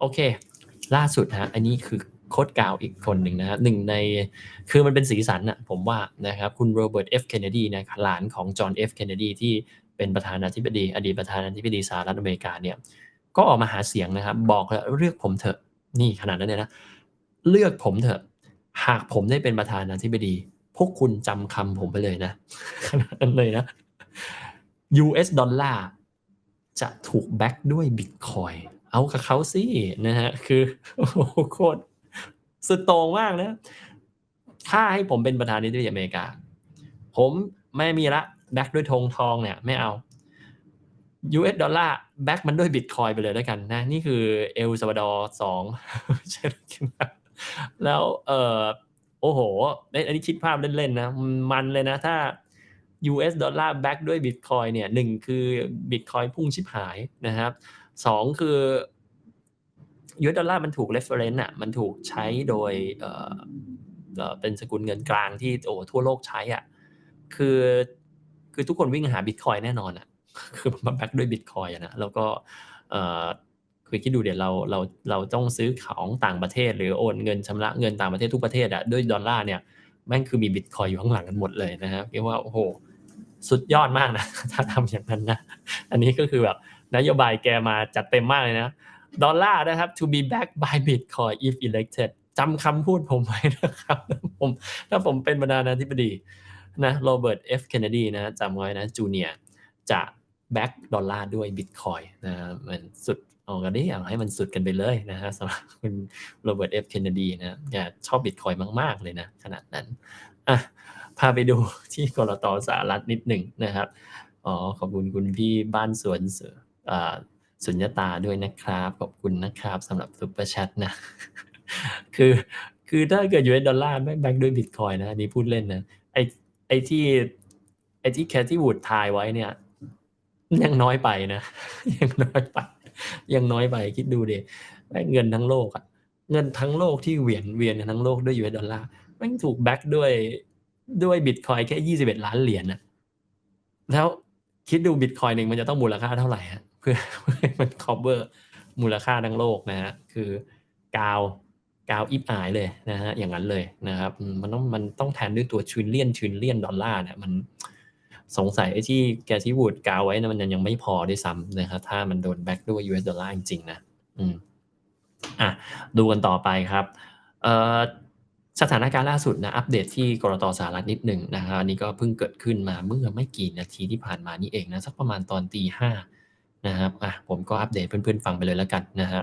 โอเค ล่าสุดฮะอันนี้คือโค้ดกาวอีกคนหนึ่งนะฮะหนึ่งในคือมันเป็นสีสันอะผมว่านะครับคุณโรเบิร์ตเอฟเคนเนดีนะหลานของจอห์นเอฟเคนเนดีที่เป็นประธานาธิบดี อดีตประธานาธิบดีสหรัฐอเมริกาเนี่ยก็ออกมาหาเสียงนะครับ บอกเลยเลือกผมเถอะนี่ขนาดนั้นเลยนะ เลือกผมเถอะ หากผมได้เป็นประธานาธิบดี พวกคุณจำคำผมไปเลยนะขนาดนั้นเลยนะ US ดอลลาร์จะถูกแบ็กด้วยบิตคอย เอากับเขาสินะฮะคือโอ้โหโคตรสุดโต่งมากนะถ้าให้ผมเป็นประธานาธิบดีอเมริกา ผมไม่มีละแบ็กด้วยธงทองเนี่ยไม่เอา US ดอลลาร์แบ็กมันด้วยบิตคอยไปเลยด้วยกันนะ นี่คือเอลซาวาดอร์สองใช่ไหมแล้วเออโอ้โห อันนี้คิดภาพเล่นๆนะ มันเลยนะถ้า US ดอลลาร์แบ็กด้วยบิตคอยเนี่ยหนึ่งคือบิตคอยพุ่งชิบหายนะครับ สองคือ US ดอลลาร์มันถูก reference อะมันถูกใช้โดยเออเป็นสกุลเงินกลางที่โอ้ทั่วโลกใช้อะคือคือทุกคนวิ่งหาบิตคอยแน่นอนอะคือมาแบ็กด้วยบิตคอยนะแล้วก็เออคือคิดดูเดี๋ยวเราเราเราต้องซื้อของต่างประเทศ หรือโอนเงินชำระเงินต่างประเทศทุกประเทศอะด้วยดอลลาร์เนี่ยแม่งคือมีบิตคอยอยู่ข้างหลังกันหมดเลยนะครับเรียกว่าโอ้โหสุดยอดมากนะ ถ้าทำอย่างนั้นนะ อันนี้ก็คือแบบ นโยบายแกมาจัดเต็มมากเลยนะดอลลาร์นะครับ to be backed by Bitcoin if elected จำคำพูดผมไว้นะครับผมถ้าผมเป็นประธาธิบดีนะโรเบิร์ตเอฟเคนเนดีนะจำไว้นะจูเนียจะแบ็กดอลลาร์ด้วยบิตคอยนะมันสุดเอากันดิเอาให้มันสุดกันไปเลยนะฮะสำหรับคุณโรเบิร์ตเอฟเคนเนดีนะอย่าชอบบิตคอยมาก ๆ เลยนะ ขนาดนั้นอะพาไปดูที่กรตสหรัฐนิดหนึ่งนะครับ อ๋อ ขอบคุณคุณพี่บ้านสวนเสือ สุญญตาด้วยนะครับ ขอบคุณนะครับสำหรับซุปเปอร์แชทนะ คือคือถ้าเกิดอยูเอสดอลลาร์ไม่แบ็กด้วยบิตคอยนะอันนี้พูดเล่นนะไอไอที่ไอที่แคทที่วูดทายไว้เนี่ยยังน้อยไปนะ ยังน้อยไป ยังน้อยไปคิดดูเดเงินทั้งโลกอะเงินทั้งโลกที่เวียนเวียนทั้งโลกด้วยยูเอสดอลลาร์แม่งถูกแบ็กด้วยด้วยบิตคอยแค่ยี่สิบเอ็ดล้านเหรียญนะแล้วคิดดูบิตคอยหนึ่งมันจะต้องมูลค่าเท่าไหร่ฮะ เพื่อมัน cover มูลค่าทั้งโลกนะฮะคือกาวกาวอิบอายเลยนะฮะอย่างนั้นเลยนะครับ มันต้องมันต้องแทนด้วยตัวชินเลียนชินเลียนดอลลาร์เนี่ยมันสงสัยไอ้ที่แกที่วูดกาวไว้นะมันยังไม่พอด้วยซ้ำนะครับถ้ามันโดนแบ็กด้วย US ดอลลาร์จริงๆนะอืมอะดูกันต่อไปครับเอ่อสถานการณ์ล่าสุดนะอัปเดตที่กรตสหรัฐนิดหนึ่งนะครับอันนี้ก็เพิ่งเกิดขึ้นมาเมื่อไม่กี่นาทีที่ผ่านมานี่เองนะสักประมาณตอนตีห้า นะครับอะผมก็อัปเดตเพื่อนๆฟังไปเลยแล้วกันนะฮะ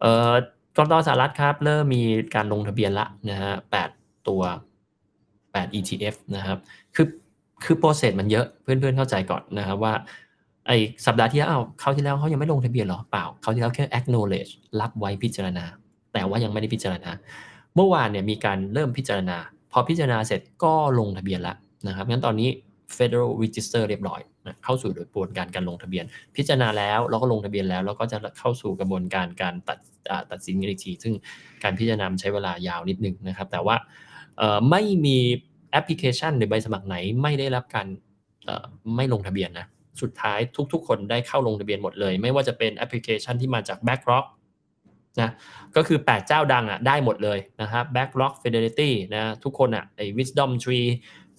เอ่อกรตสหรัฐครับ เริ่มมีการลงทะเบียนละนะฮะแปดตัวแปด ETF นะครับ คือคือโปรเซสมันเยอะเพื่อนๆเข้าใจก่อนนะครับว่าไอสัปดาห์ที่แล้วเขาที่แล้วเขายังไม่ลงทะเบียนหรอเปล่าเขาที่แล้วแค่ acknowledge รับไว้พิจารณา แต่ว่ายังไม่ได้พิจารณา เมื่อวานเนี่ยมีการเริ่มพิจารณา พอพิจารณาเสร็จก็ลงทะเบียนละนะครับงั้นตอนนี้ Federal Register เรียบร้อย นะเข้าสู่กระบวนการการลงทะเบียน พิจารณาแล้วแล้วก็ลงทะเบียนแล้วแล้วก็จะเข้าสู่กระบวนการการตัดตัดสินกันอีกทีซึ่งการพิจารณาใช้เวลายาวนิดนึงนะครับ แต่ว่าไม่มีแอปพลิเคชันหรือใบสมัครไหนไม่ได้รับการไม่ลงทะเบียนนะสุดท้ายทุกๆ คนได้เข้าลงทะเบียนหมดเลย ไม่ว่าจะเป็นแอปพลิเคชันที่มาจาก BackRock นะก็คือ 8 เจ้าดังอะได้หมดเลยนะครับ BackRock Fidelity นะทุกคนอะไอ้ Wisdom Tree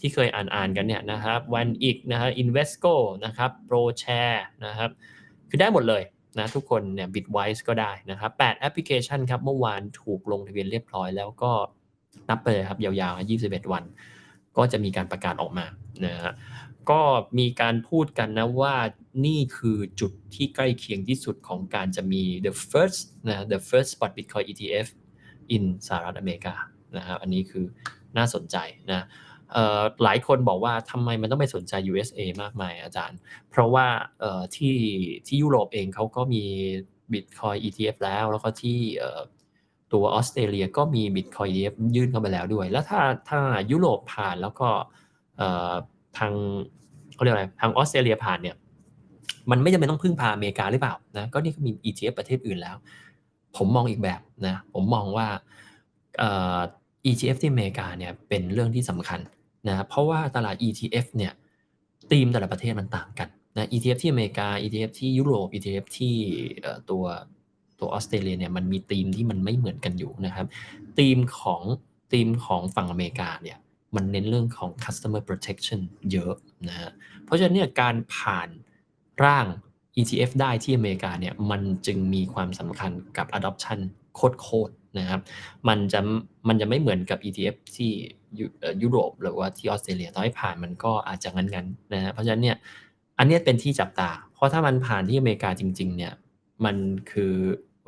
ที่เคยอ่านอ่านกันเนี่ยนะครับ One i c นะฮะ Invesco นะครับ ProShare นะครับคือได้หมดเลยนะทุกคนเนี่ย Bitwise ก็ได้นะครับ8แอปพลิเคชันครับเมื่อวานถูกลงทะเบียนเรียบร้อยแล้วก็นับไปเลยครับยาวๆ 21 วัน ก็จะมีการประกาศออกมานะฮะก็มีการพูดกันนะว่านี่คือจุดที่ใกล้เคียงที่สุดของการจะมี the first นะ the first spot Bitcoin ETF in สหรัฐอเมริกานะครับอันนี้คือน่าสนใจนะ หลายคนบอกว่าทำไมมันต้องไปสนใจ USA มากมายอาจารย์ เพราะว่าที่ที่ยุโรปเองเขาก็มี Bitcoin ETF แล้ว แล้วก็ที่ตัวออสเตรเลียก็มี Bitcoin ETF ยื่นเข้าไปแล้วด้วย แล้วถ้าถ้ายุโรปผ่านแล้วก็ทางเขาเรียกอะไรทางออสเตรเลียผ่านเนี่ยมันไม่จำเป็นต้องพึ่งพาอเมริกาหรือเปล่านะก็นี่ก็มี ETF ประเทศอื่นแล้ว ผมมองอีกแบบนะผมมองว่า ETF ที่อเมริกาเนี่ยเป็นเรื่องที่สำคัญ นะเพราะว่าตลาด ETF เนี่ยธีมแต่ละประเทศมันต่างกันนะ ETF ที่อเมริกา ETF ที่ยุโรป ETF ที่ตัวตัวออสเตรเลียเนี่ยมันมีธีมที่มันไม่เหมือนกันอยู่นะครับธีมของธีมของฝั่งอเมริกาเนี่ยมันเน้นเรื่องของ customer protection เยอะนะฮะเพราะฉะนั้นเนี่ยการผ่านร่าง ETF ได้ที่อเมริกาเนี่ยมันจึงมีความสำคัญกับ adoption โคตรๆ นะครับ มันจะมันจะไม่เหมือนกับ ETF ที่ยุโรปหรือว่าที่ออสเตรเลียต่อให้ผ่านมันก็อาจจะงั้นๆนะฮะเพราะฉะนั้นเนี่ยอันนี้เป็นที่จับตา เพราะถ้ามันผ่านที่อเมริกาจริง ๆ เนี่ยมันคือ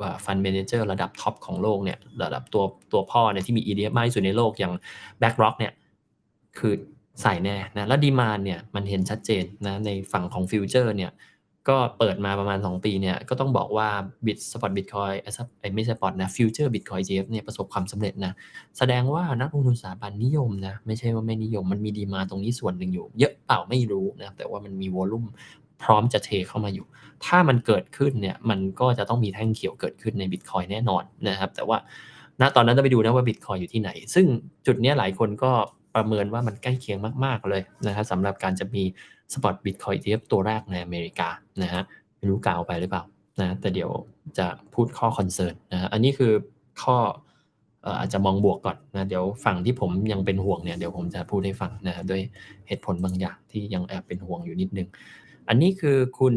ว่าฟันเมนเจอร์ระดับท็อปของโลกเนี่ยระดับตัวตัวพ่อเนี่ยที่มี ETF มากที่สุดในโลกอย่าง BlackRock เนี่ยคือใส่แน่นะแล้วดีมานเนี่ยมันเห็นชัดเจนนะในฝั่งของฟิวเจอร์เนี่ย ก็เปิดมาประมาณ 2 ปีเนี่ยก็ต้องบอกว่าบิตสปอตบิตคอยไม่ใช่สปอตนะฟิวเจอร์บิตคอย ETF เนี่ยประสบความสำเร็จนะแสดงว่านักลงทุนสถาบันนิยมนะไม่ใช่ว่าไม่นิยมมันมีดีมาตรงนี้ส่วนหนึ่งอยู่ เยอะเปล่าไม่รู้นะแต่ว่ามันมีวอลุ่มพร้อมจะเทเข้ามาอยู่ ถ้ามันเกิดขึ้นเนี่ยมันก็จะต้องมีแท่งเขียวเกิดขึ้นในบิตคอยแน่นอนนะครับแต่ว่าณตอนนั้นต้องไปดูนะว่าบิตคอยอยู่ที่ไหน ซึ่งจุดนี้หลายคนก็ประเมินว่ามันใกล้เคียงมาก ๆเลยนะครับสำหรับการจะมี สปอตบิตคอย ETF ตัวแรกในอเมริกานะฮะไม่รู้กล่าวไปหรือเปล่านะแต่เดี๋ยวจะพูดข้อคอนเซิร์นนะฮะอันนี้คือข้ออาจจะมองบวกก่อนนะเดี๋ยวฝั่งที่ผมยังเป็นห่วงเนี่ยเดี๋ยวผมจะพูดให้ฟังนะด้วยเหตุผลบางอย่างที่ยังแอบเป็นห่วงอยู่นิดนึง อันนี้คือคุณ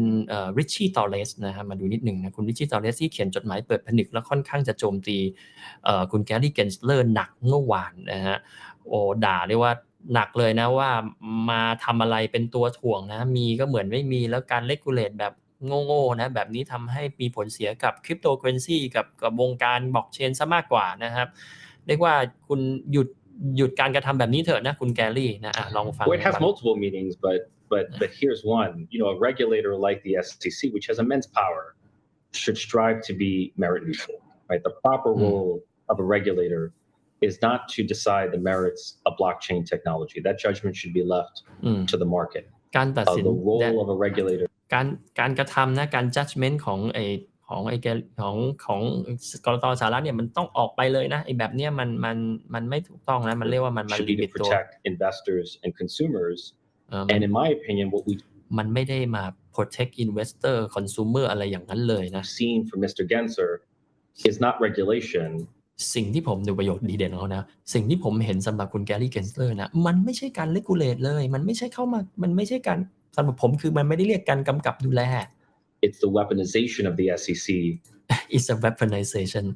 ริชชี่ตอเรสนะครับมาดูนิดหนึ่งนะคุณริชชี่ตอเรสที่เขียนจดหมายเปิดผนึกแล้วค่อนข้างจะโจมตีคุณแกรี่เกนสเลอร์หนักเมื่อวานนะฮะโอ้ด่าเรียกว่า หนักเลยนะว่ามาทำอะไรเป็นตัวถ่วงนะ มีก็เหมือนไม่มีแล้วการเลกูเลตแบบโง่ๆนะ แบบนี้ทำให้มีผลเสียกับคริปโตเคอเรนซีกับกับวงการบล็อกเชนซะมากกว่านะครับ เรียกว่าคุณหยุดหยุดการกระทำแบบนี้เถอะนะคุณแกรี่นะอะลองฟัง Well, it has multiple meanings, but but but here's one. You know, a regulator like the SEC, which has immense power, should strive to be merit neutral. Right. The proper Mm. role of a regulator is not to decide the merits of blockchain technology. That judgment should be left อืม to the market. การตัด Uh, สิน the role of a regulator การการกระทำนะการ judgment ของไอของไอแกของของกรตสหรัฐเนี่ยมันต้องออกไปเลยนะไอแบบเนี้ยมันมันมันไม่ถูกต้องนะมันเรียกว่ามันมัน should ลิ be มิ to ตตัว protect investors and consumers. เออมัน And in my opinion, what we've มันไม่ได้มา protect investor consumer อะไรอย่างนั้นเลยนะ seen from Mr. Genser is not regulation. สิ่งที่ผมดูประโยชน์ดีเด่นของเขานะ สิ่งที่ผมเห็นสำหรับคุณแกรี่เกนสเลอร์นะ มันไม่ใช่การเลกูเลตเลย มันไม่ใช่เข้ามา มันไม่ใช่การสำหรับผมคือมันไม่ได้เรียกการกำกับดูแล It's the weaponization of the E SEC is a weaponization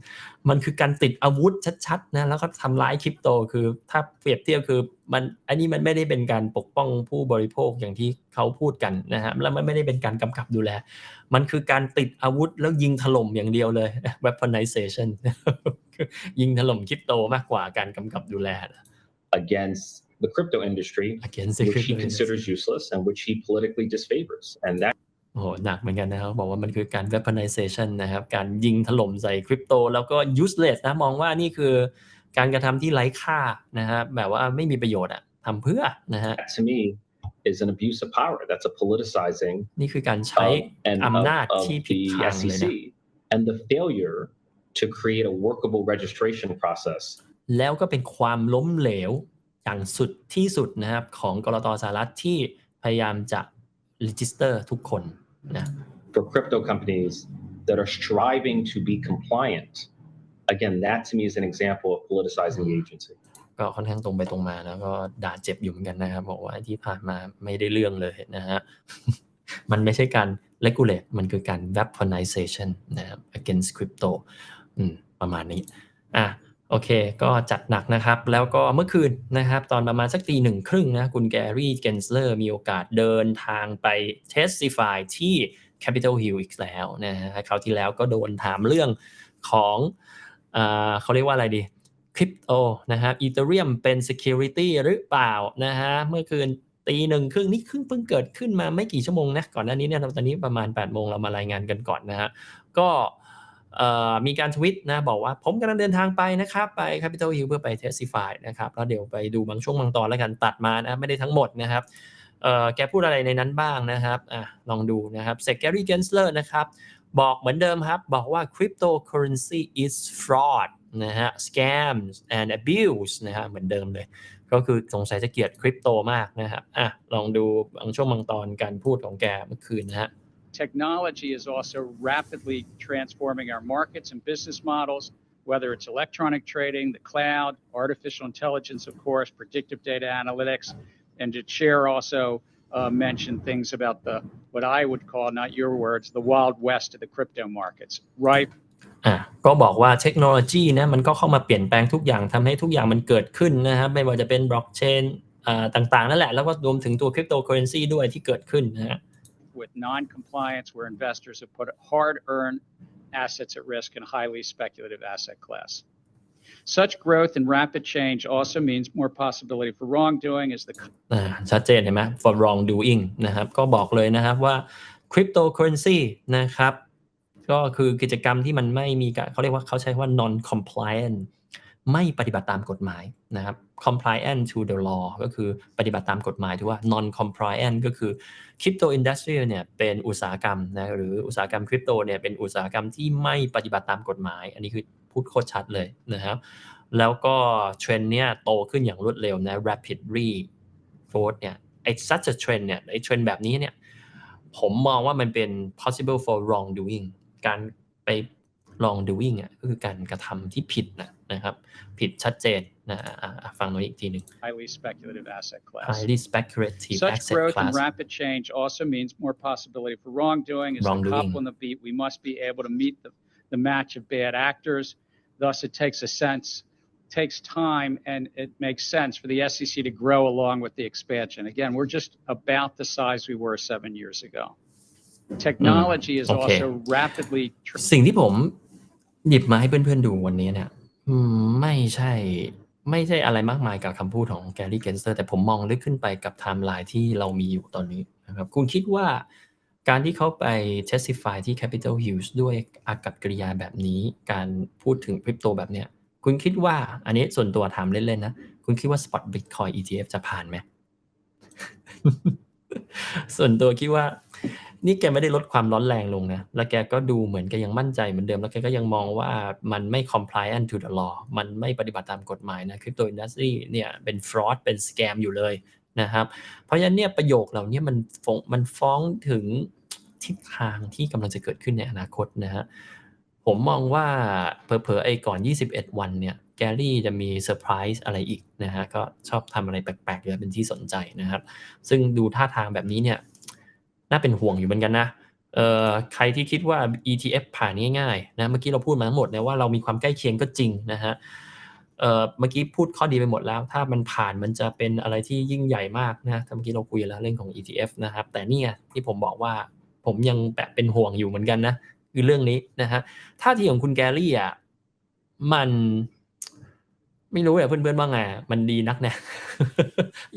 มันคือการติดอาวุธชัดๆนะแล้วก็ทำร้ายคริปโตคือ ถ้าเปรียบเทียบคือมันอันนี้มันไม่ได้เป็นการปกป้องผู้บริโภคอย่างที่เขาพูดกันนะฮะแล้วมันไม่ได้เป็นการกำกับดูแล มันคือการติดอาวุธแล้วยิงถล่มอย่างเดียวเลย weaponization ยิงถล่มคริปโตมากกว่าการกำกับดูแล against the crypto industry, against the which he crypto industry considers useless and which he politically disfavors. And that โอ้โหหนักเหมือนกันนะครับ บอกว่ามันคือการ weaponization นะครับ การยิงถล่มใส่คริปโต แล้วก็ useless นะ มองว่านี่คือการกระทำที่ไร้ค่านะครับแบบว่าไม่มีประโยชน์อะทำเพื่อนะฮะ to me is an abuse of power. That's a politicizing นี่คือการใช้ of, and of, อำนาจ of ที่ผิด the ทางเลยนะ SEC and the failure to create a workable registration process แล้วก็เป็นความล้มเหลวอย่างสุดที่สุดนะครับของกรตสหรัฐที่พยายามจะ register ทุกคนนะ for crypto companies that are striving to be compliant. Again, that to me is an example of politicizing the agency. ก็ค่อนข้างตรงไปตรงมาแล้วก็ด่าเจ็บอยู่เหมือนกันนะครับ บอกว่าที่ผ่านมาไม่ได้เรื่องเลยนะฮะมันไม่ใช่การ regulate มันคือการ weaponization นะครับ against crypto อืมประมาณนี้ อะโอเค ก็จัดหนักนะครับ แล้วก็เมื่อคืนนะครับ ตอนประมาณสักตีหนึ่งครึ่งนะคุณแกรี่เกนสเลอร์มีโอกาสเดินทางไป testify ที่ Capitol Hill อีกแล้วนะฮะคราวที่แล้วก็โดนถามเรื่องของอเขาเรียกว่าอะไรดีคริปโตนะครับอีเทเรียมเป็น security หรือเปล่านะฮะเมื่อคืนตีหนึ่งครึ่งนี่เพิ่งเพิ่งเกิดขึ้นมาไม่กี่ชั่วโมงนะก่อนหน้านี้เนี่ยตอนนี้ประมาณ8ปดโมงเรามารายงานกันก่อนนะฮะก็ มีการทวิตนะบอกว่าผมกำลังเดินทางไปนะครับ ไป Capitol Hill เพื่อไป testify นะครับแล้วเดี๋ยวไปดูบางช่วงบางตอนแล้วกันตัดมานะไม่ได้ทั้งหมดนะครับแกพูดอะไรในนั้นบ้างนะครับอลองดูนะครับเซกเกอรี่เกนสเลอร์นะครับบอกเหมือนเดิมครับ บอกว่า cryptocurrency is fraud นะฮะ scams and abuse นะฮะเหมือนเดิมเลย ก็คือสงสัยจะเกลียดคริปโตมากนะครับอะลองดูบางช่วงบางตอนการพูดของแกเมื่อคืนนะฮะ technology is also rapidly transforming our markets and business models, whether it's electronic trading, the cloud, artificial intelligence, of course, predictive data analytics. And the chair also uh, mentioned things about the what I would call, not your words, the wild west of the crypto markets, ripe อ่ะก็บอกว่าเทคโนโลยีนะมันก็เข้ามาเปลี่ยนแปลงทุกอย่างทำให้ทุกอย่างมันเกิดขึ้นนะครับไม่ว่าจะเป็นบล็อกเชนต่างๆนั่นแหละ แล้วก็รวมถึงตัวคริปโตเคอเรนซีด้วยที่เกิดขึ้นนะฮะ with non-compliance where investors have put hard-earned assets at risk in a highly speculative asset class. Such growth and rapid change also means more possibility for wrongdoing as the อ่าชัดเจนเห็นไหม for wrongdoing นะครับก็บอกเลยนะครับว่า cryptocurrency นะครับ ก็คือกิจกรรมที่มันไม่มีการเขาเรียกว่าเขาใช้ว่า non compliant ไม่ปฏิบัติตามกฎหมายนะครับ compliant to the law ก็คือปฏิบัติตามกฎหมายถือว่า non compliant ก็คือ crypto industry เนี่ยเป็นอุตสาหกรรมนะหรืออุตสาหกรรมคริปโตเนี่ยเป็นอุตสาหกรรมที่ไม่ปฏิบัติตามกฎหมาย อันนี้คือพูดโคตรชัดเลยนะครับ แล้วก็เทรนเนี่ยโตขึ้นอย่างรวดเร็วนะ rapidly growth เนี่ยไอ้ such a trend เนี่ยไอ้เทรนแบบนี้เนี่ยผมมองว่ามันเป็น possible for wrongdoing การไป wrongdoing อะก็คือการกระทำที่ผิดนะนะครับ ผิดชัดเจนนะอะอะอะฟังตรงนี้อีกทีหนึ่ง highly speculative asset class. highly speculative Such asset growth and class rapid change also means more possibility for wrongdoing. As the Wrongdoing. couple on the beat, we must be able to meet the, the match of bad actors. Thus, it takes a sense, takes time, and it makes sense for the SEC to grow along with the expansion. Again, we're just about the size we were seven years ago. Technology is okay. also rapidly. tr- สิ่งที่ผม หยิบมาให้เพื่อนๆดูวันนี้เนี่ย อืมไม่ใช่ ไม่ใช่อะไรมากมายกับคำพูดของแกรี่เกนสเตอร์แต่ผมมองลึกขึ้นไปกับไทม์ไลน์ที่เรามีอยู่ตอนนี้นะครับ คุณคิดว่าการที่เขาไป testify ที่ Capitol Hill ด้วยอากับกริยาแบบนี้ การพูดถึงคริปโตแบบเนี้ย คุณคิดว่าอันนี้ส่วนตัวถามเล่นๆนะ คุณคิดว่า Spot Bitcoin ETF จะผ่านไหม ส่วนตัวคิดว่า นี่แกไม่ได้ลดความร้อนแรงลงนะ แล้วแกก็ดูเหมือนแกยังมั่นใจเหมือนเดิม แล้วแกก็ยังมองว่ามันไม่ compliant to the law มันไม่ปฏิบัติตามกฎหมายนะคริปโตอินดัสทรีเนี่ยเป็น fraud เป็น scam อยู่เลยนะครับ เพราะฉะนั้นเนี่ยประโยคเหล่านี้มันฟ้องมันฟ้องถึงทิศทางที่กำลังจะเกิดขึ้นในอนาคตนะฮะ ผมมองว่าเผลอๆไอ้ก่อน 21 วันเนี่ยแกรี่จะมีเซอร์ไพรส์อะไรอีกนะฮะ ก็ชอบทำอะไรแปลกๆเลยเป็นที่สนใจนะครับ ซึ่งดูท่าทางแบบนี้เนี่ย น่าเป็นห่วงอยู่เหมือนกันนะเอ่อใครที่คิดว่า ETF ผ่านง่ายๆนะเมื่อกี้เราพูดมาทั้งหมดนะว่าเรามีความใกล้เคียงก็จริงนะฮะเอ่อเมื่อกี้พูดข้อดีไปหมดแล้ว ถ้ามันผ่านมันจะเป็นอะไรที่ยิ่งใหญ่มากนะเมื่อกี้เราคุยแล้วเรื่องของ ETF นะครับแต่เนี่ยที่ผมบอกว่าผมยังแบบเป็นห่วงอยู่เหมือนกันนะคือเรื่องนี้นะฮะท่าทีของคุณแกรี่อะมันไม่รู้อะเพื่อนๆว่าไงอะมันดีนักนี่ย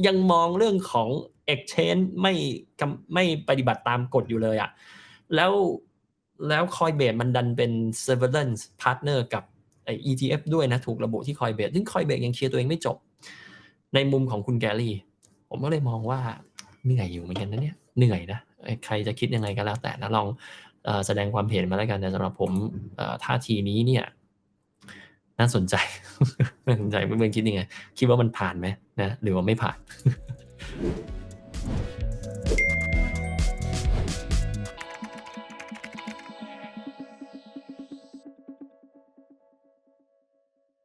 ยังมองเรื่องของ exchange ไม่ไม่ปฏิบัติตามกฎอยู่เลยอะแล้วแล้วคอยเบสมันดันเป็น surveillance partner กับไอ้ ETF ด้วยนะ ถูกระบุที่คอยเบสซึ่งคอยเบสยังเคลียร์ตัวเองไม่จบ ในมุมของคุณแกรี่ ผมก็เลยมองว่าเหนื่อยอยู่เหมือนกันนะเนี่ยเหนื่อยนะใครจะคิดยังไงก็แล้วแต่นะลองอแสดงความเห็นมาแล้วกันแต่สำหรับผมท่าทีนี้เนี่ย น่าสนใจน่าสนใจเพื่อนๆคิดยังไง คิดว่ามันผ่านไหมนะหรือว่าไม่ผ่าน